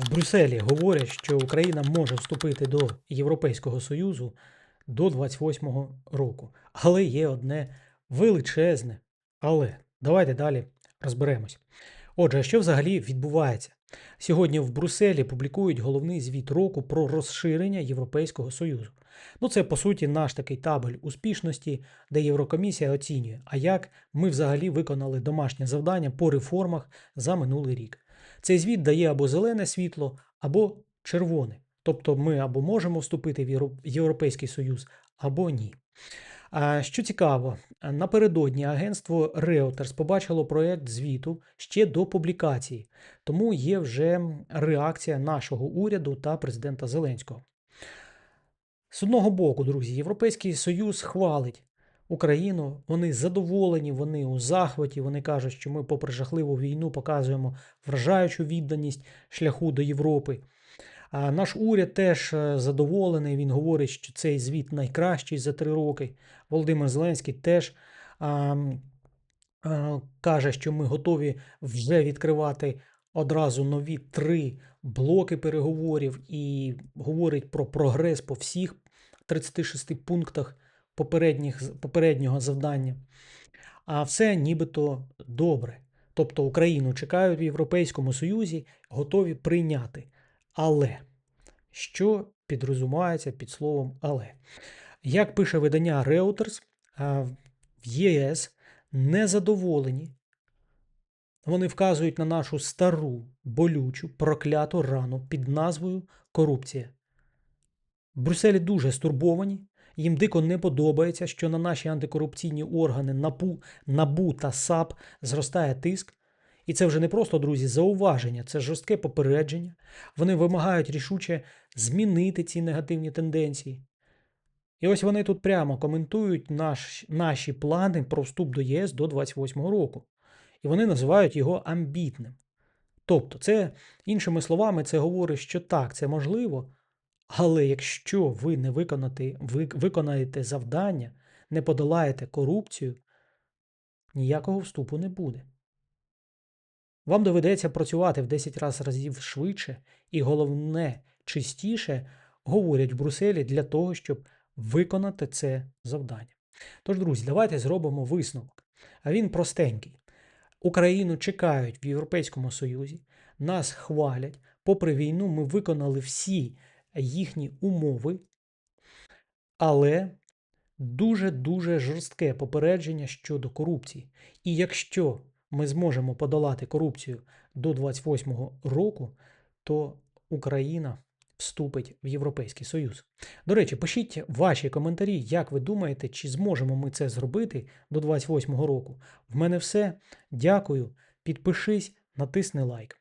В Брюсселі говорять, що Україна може вступити до Європейського Союзу до 28-го року. Але є одне величезне. Але давайте далі розберемось. Отже, що взагалі відбувається? Сьогодні в Брюсселі публікують головний звіт року про розширення Європейського Союзу. Ну, це по суті наш такий табель успішності, де Єврокомісія оцінює, а як ми взагалі виконали домашнє завдання по реформах за минулий рік. Цей звіт дає або зелене світло, або червоне. Тобто ми або можемо вступити в Європейський Союз, або ні. Що цікаво, напередодні агентство Reuters побачило проект звіту ще до публікації, тому є вже реакція нашого уряду та президента Зеленського. З одного боку, друзі, Європейський Союз хвалить Україну, вони задоволені, вони у захваті, вони кажуть, що ми, попри жахливу війну, показуємо вражаючу відданість шляху до Європи. А наш уряд теж е, задоволений. Він говорить, що цей звіт найкращий за три роки. Володимир Зеленський теж а, а, каже, що ми готові вже відкривати одразу нові три блоки переговорів і говорить про прогрес по всіх 36 пунктах попередніх, попереднього завдання. А все нібито добре. Тобто Україну чекають в Європейському Союзі, готові прийняти. Але що підрозумається під словом але? Як пише видання Reuters, в ЄС незадоволені. Вони вказують на нашу стару, болючу, прокляту рану під назвою корупція. В Брюсселі дуже стурбовані. Їм дико не подобається, що на наші антикорупційні органи НАПУ, НАБУ та САП зростає тиск. І це вже не просто, друзі, зауваження, це жорстке попередження. Вони вимагають рішуче змінити ці негативні тенденції. І ось вони тут прямо коментують наш, наші плани про вступ до ЄС до 28-го року. І вони називають його амбітним. Тобто, це, іншими словами, це говорить, що так, це можливо, але якщо ви не виконати, ви, виконаєте завдання, не подолаєте корупцію, ніякого вступу не буде. Вам доведеться працювати в 10 раз разів швидше і головне, чистіше говорять в Брюсселі для того, щоб виконати це завдання. Тож, друзі, давайте зробимо висновок. А він простенький. Україну чекають в Європейському Союзі, нас хвалять. Попри війну, ми виконали всі їхні умови, але дуже-дуже жорстке попередження щодо корупції. І якщо ми зможемо подолати корупцію до 28-го року, то Україна вступить в Європейський Союз. До речі, пишіть ваші коментарі, як ви думаєте, чи зможемо ми це зробити до 28-го року. В мене все. Дякую. Підпишись, натисни лайк.